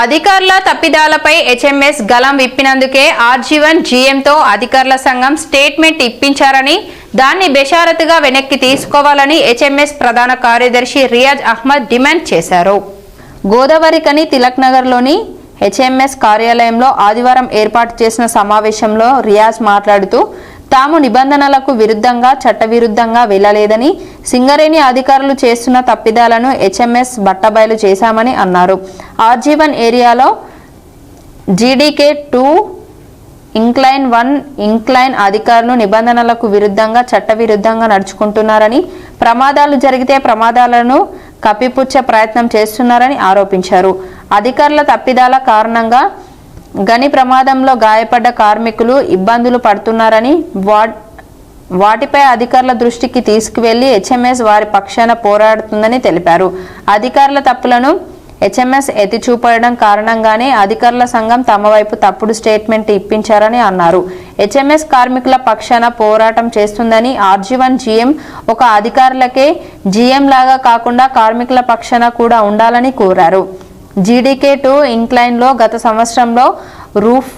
అధికారుల తప్పిదాలపై హెచ్ఎంఎస్ గలం విప్పినందుకే ఆర్జీవన్ జీఎంతో అధికారుల సంఘం స్టేట్మెంట్ ఇప్పించారని దాన్ని బెషారతుగా వెనక్కి తీసుకోవాలని హెచ్ఎంఎస్ ప్రధాన కార్యదర్శి రియాజ్ అహ్మద్ డిమాండ్ చేశారు. గోదావరికని తిలక్ నగర్లోని హెచ్ఎంఎస్ కార్యాలయంలో ఆదివారం ఏర్పాటు చేసిన సమావేశంలో రియాజ్ మాట్లాడుతూ తాము నిబంధనలకు విరుద్ధంగా చట్టవిరుద్ధంగా వెళ్ళలేదని సింగరేణి అధికారులు చేస్తున్న తప్పిదాలను హెచ్ఎంఎస్ బట్టబయలు చేశామని అన్నారు. ఆర్జీవన్ ఏరియాలో GDK two incline one incline అధికారులు నిబంధనలకు విరుద్ధంగా చట్టవిరుద్ధంగా నడుచుకుంటున్నారని ప్రమాదాలు జరిగితే ప్రమాదాలను కప్పిపుచ్చే ప్రయత్నం చేస్తున్నారని ఆరోపించారు. అధికారుల తప్పిదాల కారణంగా గని ప్రమాదంలో గాయపడ్డ కార్మికులు ఇబ్బందులు పడుతున్నారని వా- వాటిపై అధికారుల దృష్టికి తీసుకువెళ్ళి హెచ్ఎంఎస్ వారి పక్షాన పోరాడుతుందని తెలిపారు. అధికారుల తప్పులను హెచ్ఎంఎస్ ఎత్తి చూపడం కారణంగానే అధికారుల సంఘం తమ వైపు తప్పుడు స్టేట్మెంట్ ఇప్పించారని అన్నారు. హెచ్ఎంఎస్ కార్మికుల పక్షాన పోరాటం చేస్తుందని ఆర్జీవన్ జీఎం ఒక అధికారులకే జీఎం లాగా కాకుండా కార్మికుల పక్షాన కూడా ఉండాలని కోరారు. జీడీకే టూ ఇంక్లైన్లో గత సంవత్సరంలో రూఫ్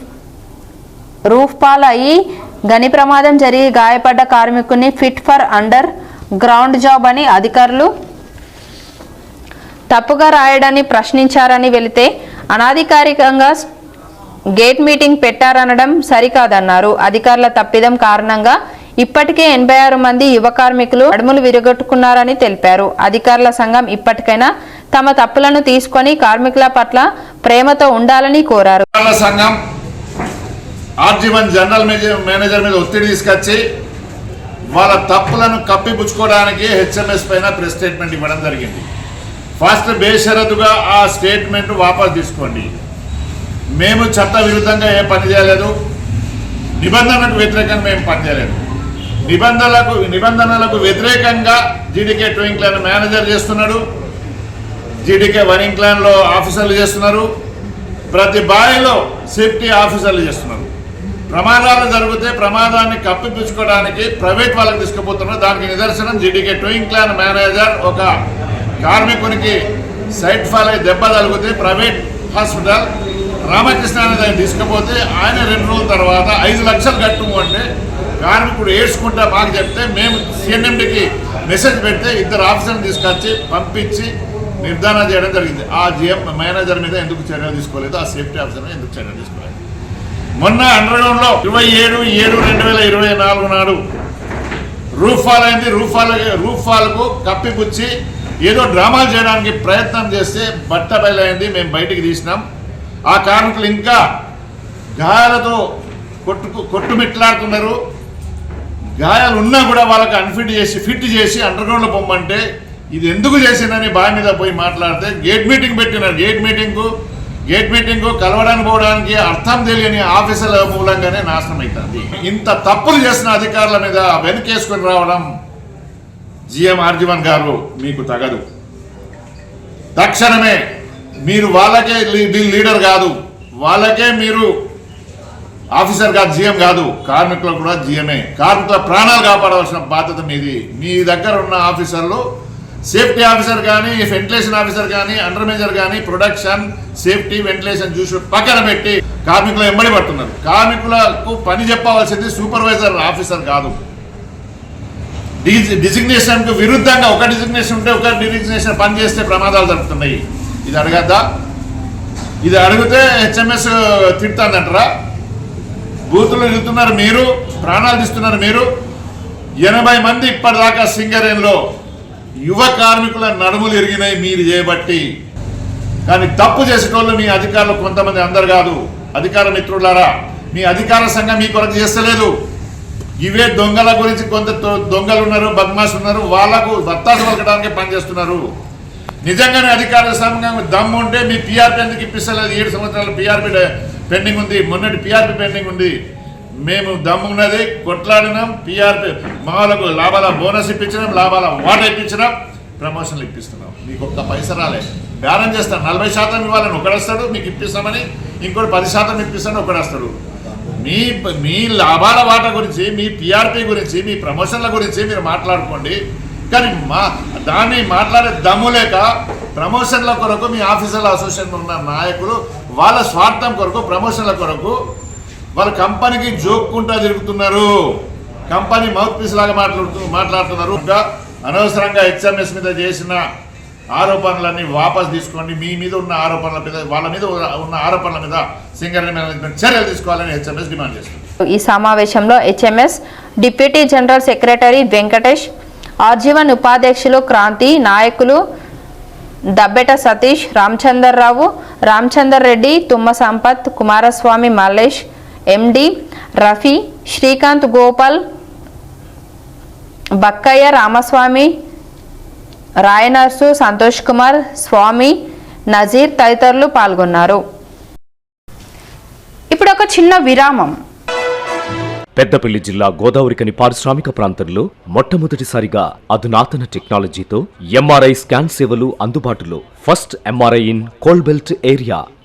రూఫ్ పాల్ అయి గని ప్రమాదం జరిగి గాయపడ్డ కార్మికుని fit for underground job అని అధికారులు తప్పుగా రాయడాన్ని ప్రశ్నించారని వెళితే అనాధికారికంగా గేట్ మీటింగ్ పెట్టారనడం సరికాదన్నారు. అధికారుల తప్పిదం కారణంగా ఇప్పటికే ఎనభై ఆరు మంది యువ కార్మికులు అడుములు విరగొట్టుకున్నారని తెలిపారు. అధికారుల సంఘం ఇప్పటికైనా తమ తప్పులను తీసుకొని కార్మికుల పట్ల ప్రేమతో ఉండాలని కోరారు. సంఘం ఆర్జీవన్ జనరల్ మేజర్- మేనేజర్ మీద ఒత్తిడి తీసుకొచ్చి వాళ్ళ తప్పులను కప్పిపుచ్చుకోవడానికి హెచ్ఎంఎస్ పైన ప్రెస్ స్టేట్మెంట్ ఇవ్వడం జరిగింది. ఫస్ట్ బేషరతుగా ఆ స్టేట్మెంట్ వాపస్ తీసుకోండి. మేము చట్ట విరుద్ధంగా ఏ పని చేయలేదు. నిబంధనలకు వ్యతిరేకంగా మేము పనిచేయలేదు నిబంధనలకు నిబంధనలకు వ్యతిరేకంగా జీడీకే టూ మేనేజర్ చేస్తున్నాడు. జీడీకే వన్ క్లాన్లో ఆఫీసర్లు చేస్తున్నారు. ప్రతి బాయిలో సేఫ్టీ ఆఫీసర్లు చేస్తున్నారు. ప్రమాదాలు జరిగితే ప్రమాదాన్ని కప్పిపుచ్చుకోవడానికి ప్రైవేట్ వాళ్ళకి తీసుకుపోతున్నారు. దానికి నిదర్శనం జీడీకే టూయింగ్ క్లాన్ మేనేజర్ ఒక కార్మికునికి సైట్ ఫాల్ దెబ్బ తగిలితే ప్రైవేట్ హాస్పిటల్ రామకృష్ణ అనేది దాన్ని తీసుకుపోతే ఆయన రెండు రోజుల తర్వాత ఐదు లక్షలు కట్టుము అంటే కార్మికుడు ఏడ్చుకుంటా మాకు చెప్తే మేము సిఎన్ఎండికి మెసేజ్ పెడితే ఇద్దరు ఆఫీసర్ని తీసుకొచ్చి పంపించి నిర్ధారణ చేయడం జరిగింది. ఆ జిఎం మేనేజర్ మీద ఎందుకు చర్యలు తీసుకోలేదు? ఆ సేఫ్టీ ఆఫీసర్ మీద ఎందుకు చర్యలు తీసుకోలేదు? మొన్న అండర్గ్రౌండ్లో ఇరవై ఏడు ఏడు రెండు వేల ఇరవై నాలుగు నాడు రూఫ్ అయింది. రూఫ్ రూఫాల్కు కప్పిపుచ్చి ఏదో డ్రామాలు చేయడానికి ప్రయత్నం చేస్తే బట్ట బయలైంది మేము బయటికి తీసినాం. ఆ కార్మికులు ఇంకా గాయాలతో కొట్టుకు కొట్టుమిట్లాడుతున్నారు. గాయాలు ఉన్నా కూడా వాళ్ళకి అన్ఫిట్ చేసి ఫిట్ చేసి అండర్గ్రౌండ్లో పొమ్మంటే ఇది ఎందుకు చేసిందని బావి మీద పోయి మాట్లాడితే గేట్ మీటింగ్ పెట్టినారు. గేట్ మీటింగు గేట్ మీటింగ్ కలవడానికి పోవడానికి అర్థం తెలియని ఆఫీసర్ల మూలంగానే నాశనం అవుతుంది ఇంత తప్పులు చేసిన అధికారుల మీద వెనుకేసుకొని రావడం జిఎం ఆర్జీవన్ గారు మీకు తగదు. తక్షణమే మీరు వాళ్ళకే లీడర్ కాదు వాళ్ళకే మీరు ఆఫీసర్ కాదు జిఎం కాదు కార్మికులు కూడా జిఎంఏ. కార్మికుల ప్రాణాలు కాపాడవలసిన బాధ్యత మీది. మీ దగ్గర ఉన్న ఆఫీసర్లు సేఫ్టీ ఆఫీసర్ కానీ వెంటిలేషన్ ఆఫీసర్ కానీ అండర్ మేజర్ కానీ ప్రొడక్షన్ సేఫ్టీ వెంటిలేషన్ చూసి పక్కన పెట్టి కార్మికులు ఎమ్మడి పడుతున్నారు. కార్మికులకు పని చెప్పవలసింది సూపర్వైజర్ ఆఫీసర్ కాదు. డిజిగ్నేషన్కు విరుద్ధంగా ఒక డిజిగ్నేషన్ ఉంటే ఒక డిజిగ్నేషన్ పని చేస్తే ప్రమాదాలు జరుగుతున్నాయి. ఇది అడగద్దా? ఇది అడిగితే హెచ్ఎంఎస్ తిడుతుందంటారా బూతులు ఇరుతున్నారు మీరు ప్రాణాలు తీస్తున్నారు మీరు. ఎనభై మంది ఇప్పటిదాకా సింగరేన్లో యువ కార్మికుల నడుములు ఎరిగినాయి మీరు చేయబట్టి. కానీ తప్పు చేసేటోళ్ళు మీ అధికారులు కొంతమంది అందరు కాదు. అధికార మిత్రులారా మీ అధికార సంఘం మీ కొరకు చేస్తలేదు. ఇవే దొంగల గురించి కొంత దొ- దొంగలు ఉన్నారు బద్మాష్ ఉన్నారు వాళ్ళకు వత్తాసు పలకడానికి పనిచేస్తున్నారు. నిజంగానే అధికార సంఘం దమ్ము ఉంటే మీ పీఆర్పీ ఎందుకు ఇప్పిస్తలేదు? ఏడు సంవత్సరాల పీఆర్పీ పెండింగ్ ఉంది. మొన్నటి పీఆర్పీ పెండింగ్ ఉంది. మేము దమ్ము ఉన్నది కొట్లాడినాం పిఆర్పి మాలకు లాభాల బోనస్ ఇప్పించినాం లాభాల వాటర్ ఇప్పించినాం ప్రమోషన్లు ఇప్పిస్తున్నాం. మీకు ఒక్క పైసా రాలే. బ్యాలెన్స్ చేస్తాను నలభై శాతం ఇవ్వాలని ఒకడు వస్తాడు మీకు ఇప్పిస్తామని ఇంకోటి పది శాతం ఇప్పిస్తాను ఒకడు వస్తాడు. మీ మీ లాభాల వాటా గురించి మీ పిఆర్పి గురించి మీ ప్రమోషన్ల గురించి మీరు మాట్లాడుకోండి. కానీ మా దాన్ని మాట్లాడే దమ్ము లేక ప్రమోషన్ల కొరకు మీ ఆఫీసర్ల అసోసియేషన్ ఉన్న నాయకులు వాళ్ళ స్వార్థం కొరకు ప్రమోషన్ల కొరకు వాళ్ళ కంపెనీకి జోక్కుంటా తిరుగుతున్నారు. కంపెనీ మౌత్ పీస్ లాగా మాట్లాడుతూ మాట్లాడుతున్నారు. అనవసరంగా హెచ్ఎంఎస్ మీద చేసిన ఆరోపణలన్నీ వాపస్ తీసుకోండి. మీ మీద ఉన్న ఆరోపణల మీద వాళ్ళ మీద ఉన్న ఆరోపణల మీద సింగర్ మేనేజ్మెంట్ చర్యలు తీసుకోవాలని హెచ్ఎంఎస్ డిమాండ్ చేస్తుంది. ఈ సమావేశంలో HMS deputy general secretary Venkatesh RG one ఉపాధ్యక్షులు క్రాంతి నాయకులు దబ్బెట సతీష్ రామచందర్రావు రామచందర్ రెడ్డి తుమ్మ సంపత్ కుమారస్వామి మల్లేష్ ఎండి రఫీ శ్రీకాంత్ గోపాల్ బక్కయ్య రామస్వామి రాయనర్సు సంతోష్ కుమార్ స్వామి నజీర్ తదితరులు పాల్గొన్నారు. ఇప్పుడు ఒక చిన్న విరామం. పెద్దపల్లి జిల్లా గోదావరికని పారిశ్రామిక ప్రాంతంలో మొట్టమొదటిసారిగా అధునాతన టెక్నాలజీతో ఎంఆర్ఐ స్కాన్ సేవలు అందుబాటులో. First MRI in coal belt area.